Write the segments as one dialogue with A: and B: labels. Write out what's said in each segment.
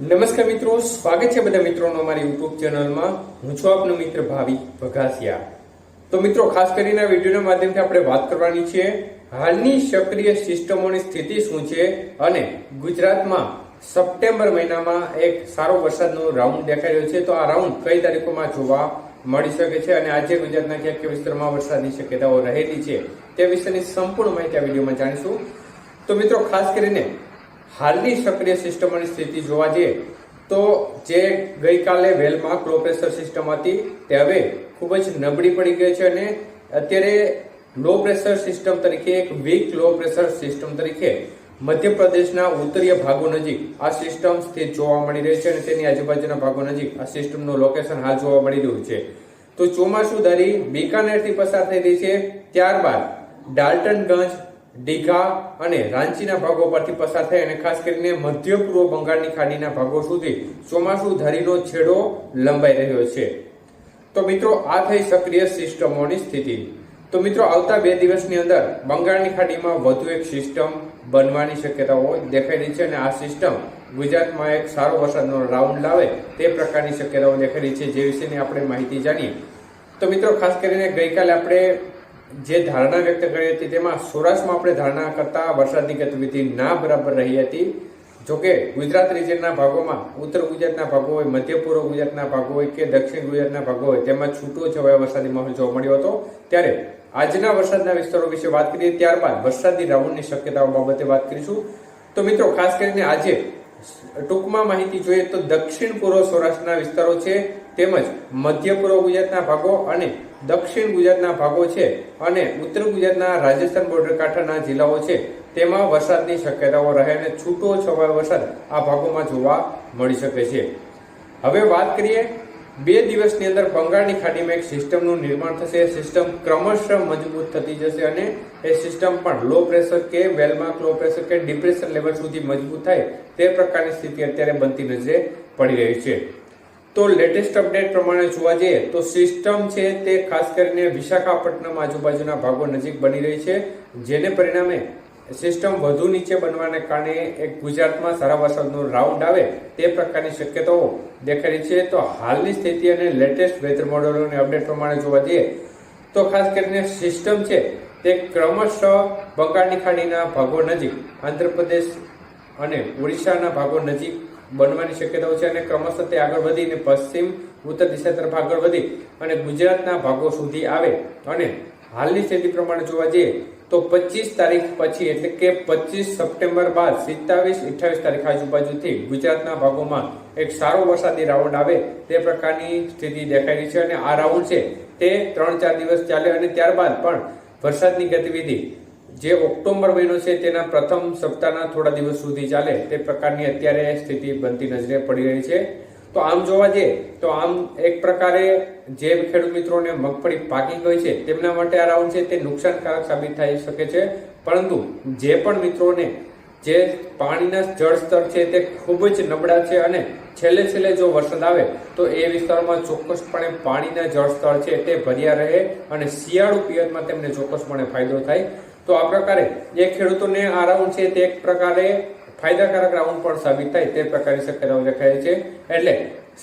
A: નમસ્કાર મિત્રો, સ્વાગત છે બધા મિત્રોનો અમારી યુટ્યુબ ચેનલમાં. હું છું આપનો મિત્ર ભાવિ ભગાસિયા. તો મિત્રો, ખાસ કરીને વિડીયોના માધ્યમથી આપણે વાત કરવાની છે, હાલની સક્રિય સિસ્ટમોની સ્થિતિ શું છે અને ગુજરાતમાં સપ્ટેમ્બર મહિનામાં એક સારો વરસાદનો રાઉન્ડ દેખાઈ રહ્યો છે. તો આ રાઉન્ડ કઈ તારીખોમાં જોવા મળી શકે છે અને આજે ગુજરાતના ક્યાંક વિસ્તારમાં વરસાદની શક્યતાઓ રહેલી છે તે વિશેની સંપૂર્ણ માહિતી આ વિડીયોમાં જાણીશું. તો મિત્રો, ખાસ કરીને હાલની સક્રિય સિસ્ટમોની સ્થિતિ જોવા જઈએ તો જે ગઈકાલે વેલમાં લો પ્રેશર સિસ્ટમ હતી, તે હવે ખૂબ જ નબળી પડી ગઈ છે અને અત્યારે લો પ્રેશર સિસ્ટમ તરીકે, એક વીક લો પ્રેશર સિસ્ટમ તરીકે મધ્યપ્રદેશના ઉત્તરીય ભાગો નજીક આ સિસ્ટમ સ્થિત જોવા મળી રહી છે અને તેની આજુબાજુના ભાગો નજીક આ સિસ્ટમનું લોકેશન હાલ જોવા મળી રહ્યું છે. તો ચોમાસુ દરી બીકાનેરથી પસાર થઈ રહી છે, ત્યારબાદ ડાલ્ટનગંજ ડીઘા અને રાંચીના ભાગો પરથી પસાર થઈ અને ખાસ કરીને મધ્ય પૂર્વ બંગાળની ખાડીના ભાગો સુધી ચોમાસુ ધરીનો છેડો લંબાઈ રહ્યો છે. તો મિત્રો, આ થઈ સક્રિય સિસ્ટમોની સ્થિતિ. તો મિત્રો, આવતા બે દિવસની અંદર બંગાળની ખાડીમાં વધુ એક સિસ્ટમ બનવાની શક્યતાઓ દેખાઈ રહી છે અને આ સિસ્ટમ ગુજરાતમાં એક સારો વરસાદનો રાઉન્ડ લાવે તે પ્રકારની શક્યતાઓ દેખાઈ રહી છે. જે વિશેની આપણે માહિતી જાણીએ. તો મિત્રો, ખાસ કરીને ગઈકાલે આપણે જે ધારણા વ્યક્ત કરી હતી તેમાં સૌરાષ્ટ્રમાં આપણે ધારણા કરતા વરસાદની ગતિવિધિ ના બરાબર રહી હતી. જોકે ગુજરાત રિજનના ભાગોમાં, ઉત્તર ગુજરાતના ભાગો હોય મધ્ય પૂર્વ ગુજરાતના ભાગો હોય કે દક્ષિણ ગુજરાતના ભાગો હોય તેમાં છૂટો છવાયો વરસાદી માહોલ જોવા મળ્યો હતો. ત્યારે આજના વરસાદના વિસ્તારો વિશે વાત કરીએ, ત્યારબાદ વરસાદી રાઉન્ડની શક્યતાઓ બાબતે વાત કરીશું. તો મિત્રો, ખાસ કરીને આજે ટૂંકમાં માહિતી જોઈએ તો દક્ષિણ પૂર્વ સૌરાષ્ટ્રના વિસ્તારો છે તેમજ મધ્ય પૂર્વ ગુજરાતના ભાગો અને દક્ષિણ ગુજરાતના ભાગો છે અને ઉત્તર ગુજરાતના રાજસ્થાન બોર્ડર કાંઠાના જિલ્લાઓ છે. તેમાં વરસાદની શક્યતાઓ રહે અને છૂટો છવાયો વરસાદ આ ભાગોમાં જોવા મળી શકે છે. હવે વાત કરીએ બે દિવસની અંદર બંગાળની ખાડીમાં એક સિસ્ટમનું નિર્માણ થશે. સિસ્ટમ ક્રમશઃ મજબૂત થતી જશે અને એ સિસ્ટમ પણ લો પ્રેશર કે વેલમાર્ક લો પ્રેશર કે ડિપ્રેશન લેવલ સુધી મજબૂત થાય તે પ્રકારની સ્થિતિ અત્યારે બનતી નજરે પડી રહી છે. તો લેટેસ્ટ અપડેટ પ્રમાણે જોવા જઈએ તો સિસ્ટમ છે તે ખાસ કરીને વિશાખાપટ્ટનમ આજુબાજુના ભાગો નજીક બની રહી છે, જેને પરિણામે સિસ્ટમ વધુ નીચે બનવાને કારણે એક ગુજરાતમાં સારા વરસાદનો રાઉન્ડ આવે તે પ્રકારની શક્યતાઓ રહી છે. તો હાલની સ્થિતિ અને લેટેસ્ટ વેધર મોડેલોની અપડેટ પ્રમાણે જોવા જઈએ તો ખાસ કરીને સિસ્ટમ છે તે ક્રમશઃ બંગાળની ખાડીના ભાગો નજીક આંધ્રપ્રદેશ અને ઓડિશાના ભાગો નજીક બનવાની શક્યતાઓ છે અને ક્રમશઃ તે આગળ વધીને પશ્ચિમ ઉત્તર દિશા તરફ આગળ વધી અને ગુજરાતના ભાગો સુધી આવે. અને હાલની સ્થિતિ પ્રમાણે જોવા જઈએ તો પચીસ તારીખ પછી એટલે કે પચીસ સપ્ટેમ્બર બાદ સિત્તાવીસ અઠ્યાવીસ તારીખ આજુબાજુથી ગુજરાતના ભાગોમાં એક સારો વરસાદી રાઉન્ડ આવે તે પ્રકારની સ્થિતિ દેખાઈ રહી છે અને આ રાઉન્ડ છે તે ત્રણ ચાર દિવસ ચાલે અને ત્યારબાદ પણ વરસાદની ગતિવિધિ જે ઓક્ટોબર મહિનો છે તેના પ્રથમ સપ્તાહના થોડા દિવસ સુધી ચાલે, તે પ્રકારની અત્યારે સ્થિતિ બનતી નજરે પડી રહી છે. તો આમ જોવા જઈએ, તો આમ એક પ્રકારે જે ખેડૂત મિત્રોને મગફળી પાકી ગઈ છે, તેમના માટે આ રાઉન્ડ છે, તે નુકસાનકારક સાબિત થઈ શકે છે. પરંતુ જે પણ મિત્રોને જે પાણીના જળ સ્તર છે તે ખૂબ જ નબળા છે અને છેલ્લે છેલ્લે જો વરસાદ આવે, તો એ વિસ્તારમાં ચોક્કસપણે પાણીના જળ સ્તર છે તે ભર્યા રહે અને શિયાળુ પિયતમાં તેમને ચોક્કસપણે ફાયદો થાય. તો આ પ્રકારે જે ખેડૂતોને આ રાઉન્ડ છે તે એક પ્રકારે ફાયદાકારક રાઉન્ડ પણ સાબિત થાય તે પ્રકારની શક્યતાઓ દેખાય છે. એટલે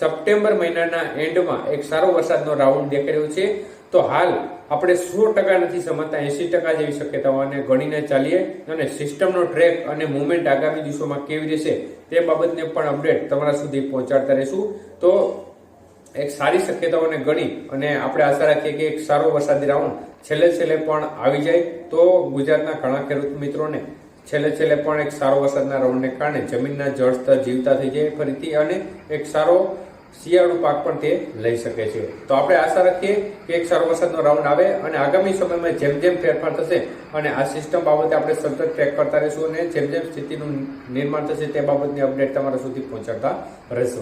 A: સપ્ટેમ્બર મહિનાના એન્ડમાં એક સારો વરસાદનો રાઉન્ડ દેખાઈ રહ્યો છે. તો હાલ આપણે સો ટકા નથી સમજતા એસી ટકા જેવી શક્યતાઓને ગણીને ચાલીએ. અને સિસ્ટમનો ટ્રેક અને મુવમેન્ટ આગામી દિવસોમાં કેવી રહેશે તે બાબતને પણ અપડેટ તમારા સુધી પહોંચાડતા રહીશું. તો એક સારી શક્યતાઓને ગણી અને આપણે આશા રાખીએ કે એક સારો વરસાદી રાઉન્ડ છેલ્લે છેલ્લે પણ આવી જાય. તો ગુજરાતના ઘણા ખેડૂત મિત્રોને છેલ્લે છેલ્લે પણ એક સારો વરસાદના રાઉન્ડને કારણે જમીનના જળસ્તર જીવતા થઈ જાય ફરીથી અને એક સારો શિયાળુ પાક પણ તે લઈ શકે છે. તો આપણે આશા રાખીએ કે એક સારો વરસાદનો રાઉન્ડ આવે અને આગામી સમયમાં જેમ જેમ ફેરફાર થશે અને આ સિસ્ટમ બાબતે આપણે સતત ટ્રેક કરતા રહીશું અને જેમ જેમ સ્થિતિનું નિર્માણ થશે તે બાબતની અપડેટ તમારા સુધી પહોંચાડતા રહીશું.